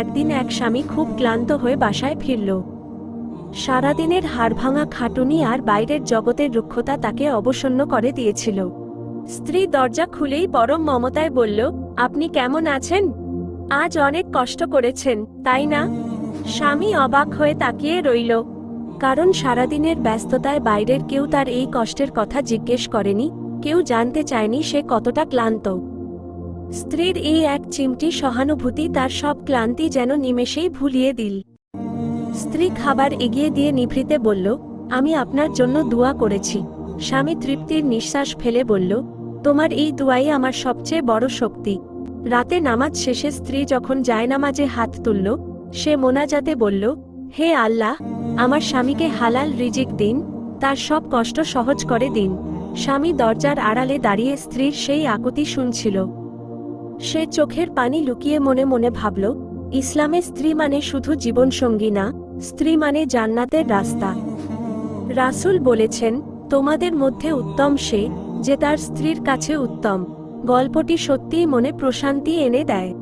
একদিন এক স্বামী খুব ক্লান্ত হয়ে বাসায় ফিরল। সারাদিনের হাড়ভাঙা খাটুনি আর বাইরের জগতের রুক্ষতা তাকে অবসন্ন করে দিয়েছিল। স্ত্রী দরজা খুলেই পরম মমতায় বলল, আপনি কেমন আছেন? আজ অনেক কষ্ট করেছেন, তাই না? স্বামী অবাক হয়ে তাকিয়ে রইল। কারণ সারাদিনের ব্যস্ততায় বাইরের কেউ তার এই কষ্টের কথা জিজ্ঞেস করেনি, কেউ জানতে চায়নি সে কতটা ক্লান্ত। স্ত্রীর এই এক চিমটি সহানুভূতি তার সব ক্লান্তি যেন নিমেষেই ভুলিয়ে দিল। স্ত্রী খাবার এগিয়ে দিয়ে নিভৃতে বলল, আমি আপনার জন্য দোয়া করেছি। স্বামী তৃপ্তির নিঃশ্বাস ফেলে বলল, তোমার এই দোয়াই আমার সবচেয়ে বড় শক্তি। রাতে নামাজ শেষে স্ত্রী যখন জায়নামাজে হাত তুলল, সে মোনাজাতে বলল, হে আল্লাহ, আমার স্বামীকে হালাল রিজিক দিন, তার সব কষ্ট সহজ করে দিন। স্বামী দরজার আড়ালে দাঁড়িয়ে স্ত্রীর সেই আকুতি শুনছিল। সে চোখের পানি লুকিয়ে মনে মনে ভাবল, ইসলামে স্ত্রী মানে শুধু জীবনসঙ্গী না, স্ত্রী মানে জান্নাতের রাস্তা। রাসুল বলেছেন, তোমাদের মধ্যে উত্তম সে, যে তার স্ত্রীর কাছে উত্তম। গল্পটি সত্যিই মনে প্রশান্তি এনে দেয়।